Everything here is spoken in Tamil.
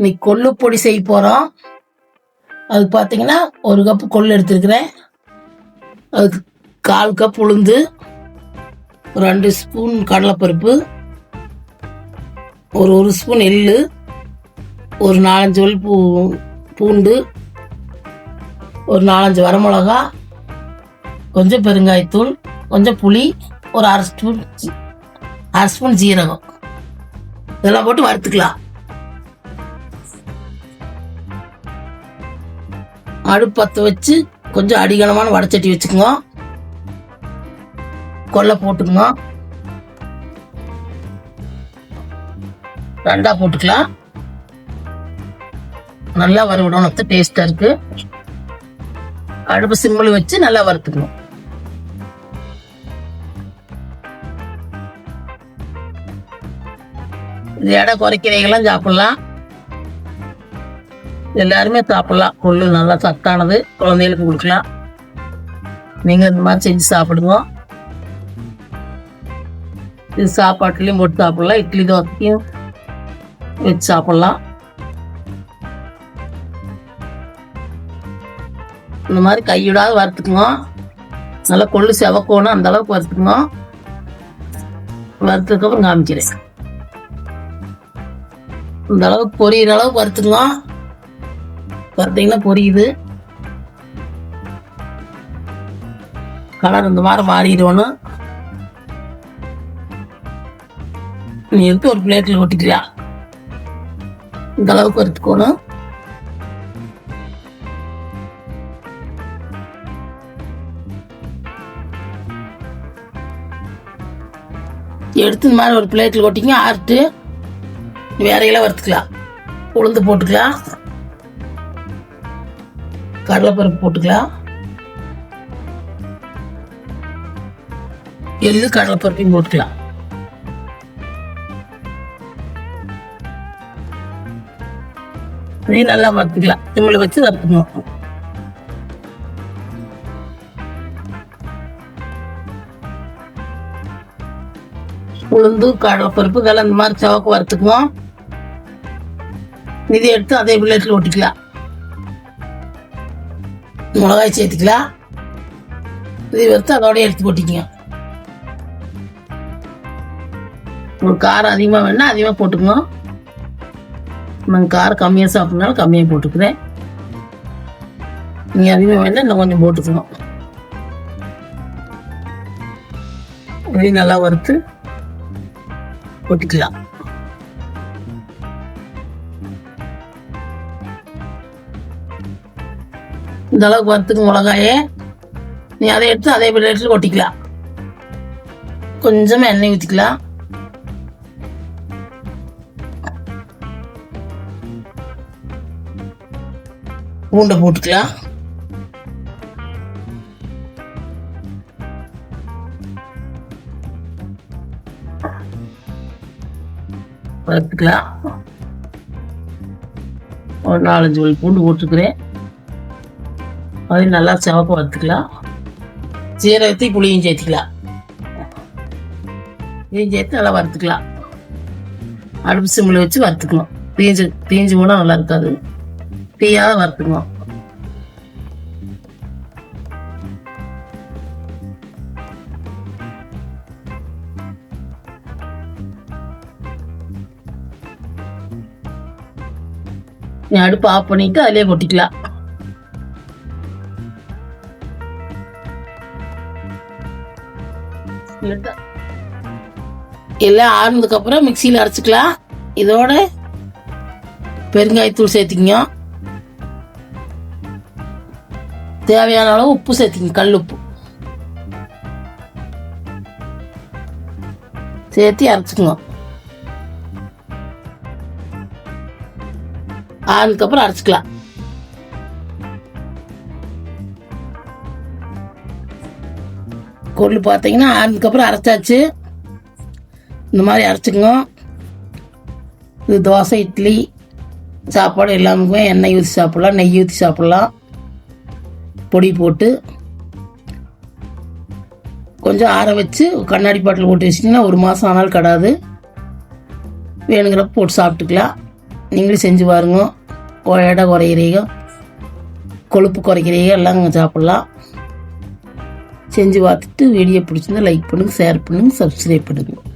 இன்னைக்கு கொள்ளு பொடி செய்ய போகிறோம் அதுக்கு பார்த்தீங்கன்னா ஒரு கப்பு கொள்ளு எடுத்துருக்கிறேன். அதுக்கு கால் கப் உளுந்து ரெண்டு ஸ்பூன் கடலைப்பருப்பு ஒரு ஒரு ஸ்பூன் எள்ளு ஒரு நாலஞ்சு வல் பூ பூண்டு ஒரு நாலஞ்சு வரமிளகா கொஞ்சம் பெருங்காயத்தூள் கொஞ்சம் புளி ஒரு அரை ஸ்பூன் அரை ஸ்பூன் ஜீரகம். இதெல்லாம் போட்டு வறுத்துக்கலாம். அடுப்பு பற்ற வச்சு கொஞ்சம் அடிகனமான வடச்சட்டி வச்சுக்கோங்க. கொல்லை போட்டுக்கோங்க. ரெண்டா போட்டுக்கலாம். நல்லா வறுவிடணும். டேஸ்டா இருக்கு. அடுப்பு சிம்பிள் வச்சு நல்லா வறுத்துக்கணும். இது எடை குறைக்கிறீங்களாம் சாப்பிடலாம். எல்லாருமே சாப்பிடலாம். கொள்ளு நல்லா சத்தானது. குழந்தைகளுக்கு கொடுக்கலாம். நீங்கள் இந்த மாதிரி செஞ்சு சாப்பிடுங்க. இது சாப்பாட்டுலேயும் போட்டு சாப்பிடலாம். இட்லி தோசையும் வச்சு சாப்பிடலாம். இந்த மாதிரி கையிடாது வறுத்துக்குங்க. நல்லா கொள்ளு செவக்கணும் அந்த அளவுக்கு வறுத்துக்குங்க. வறுத்ததுக்கப்புறம் காமிக்கிறேன். இந்த அளவுக்கு பொரியிற அளவுக்கு வறுத்துக்குங்க. பார்த்தீங்கன்னா பொரியுது. கலர் இந்த மாதிரி மாறிடணும் நீ எடுத்து ஒரு பிளேட்டில் ஒட்டிக்கிறியா இந்த அளவுக்கு எடுத்துக்கணும். எடுத்து இந்த மாதிரி ஒரு பிளேட்டில் கொட்டிங்க ஆறுட்டு வேறையெல்லாம் வறுத்துக்கலாம். உளுந்து போட்டுக்கலாம். கடலைப்பருப்பு போட்டுக்கலாம். எள்ளு கடலைப்பருப்பையும் போட்டுக்கலாம். இதையும் நல்லா வறுத்துக்கலாம் இவங்களை வச்சு வறுத்துக்கணும் உளுந்து கடலைப்பருப்பு இதெல்லாம் இந்த மாதிரி சவக்கு வறுத்துக்குவோம். இதை எடுத்து அதே பிளேட்டில் ஒட்டிக்கலாம். மிளகாய் சேர்த்துக்கலாம் இது வறுத்து அதோடய எடுத்து கொட்டிக்கங்க உங்களுக்கு காரம் அதிகமாக வேணால் அதிகமாக போட்டுக்கோங்க. நாங்கள் காரம் கம்மியாக சாப்பிட்றனால கம்மியாக போட்டுக்கிறேன். நீங்கள் அதிகமாக வேணால் இன்னும் கொஞ்சம் போட்டுக்கணும். இதையும் நல்லா வறுத்து போட்டுக்கலாம். இந்த அளவுக்கு வறுத்துக்கு மிளகாயே. நீ அதை எடுத்து அதே பிளேட்டில் கொட்டிக்கலாம். கொஞ்சமாக எண்ணெய் ஊற்றிக்கலாம் பூண்டை போட்டுக்கலாம். வறுத்துக்கலாம். ஒரு நாலஞ்சு பூண்டு போட்டுக்கிறேன். அது நல்லா சிவப்பு வறுத்துக்கலாம். சீரகத்தையும் புளியும் சேர்த்துக்கலாம். இதையும் சேர்த்து நல்லா வறுத்துக்கலாம். அடுப்பு சிம்மில் வச்சு வறுத்துக்கணும் தீஞ்சு தீஞ்சு போனால் நல்லா இருக்காது. தீயாக வறுத்துக்கணும் நீ அடுப்பு ஆஃப் பண்ணிட்டு அதிலே கொட்டிக்கலாம். எல்லாம் ஆறுனதுக்கு அப்புறம் மிக்சியில் அரைச்சிக்கலாம். இதோட பெருங்காயத்தூள் சேர்த்திங்க தேவையான அளவு உப்பு சேர்த்திங்க கல் உப்பு. சேர்த்து அரைச்சிக்கோங்க. ஆனதுக்கப்புறம் அரைச்சிக்கலாம். கொள்ளு பார்த்தீங்கன்னா அதுக்கப்புறம் அரைச்சாச்சு. இந்த மாதிரி அரைச்சிக்கோங்க. இது தோசை இட்லி சாப்பாடு எல்லாமே எண்ணெய் ஊற்றி சாப்பிட்லாம் நெய் ஊற்றி சாப்பிட்லாம். பொடி போட்டு கொஞ்சம் ஆற வச்சு கண்ணாடி பாட்டில் போட்டு வச்சிட்டிங்கன்னா ஒரு மாதம் ஆனாலும் கடாது. வேணுங்கிறப்ப போட்டு சாப்பிட்டுக்கலாம். நீங்களும் செஞ்சு பாருங்க. எடை குறைகிறீங்க கொழுப்பு குறைக்கிறீங்க. எல்லாம் சாப்பிட்லாம். செஞ்சு பார்த்துட்டு வீடியோ பிடிச்சிருந்தா லைக் பண்ணுங்கள் ஷேர் பண்ணுங்கள் சப்ஸ்கிரைப் பண்ணுங்கள்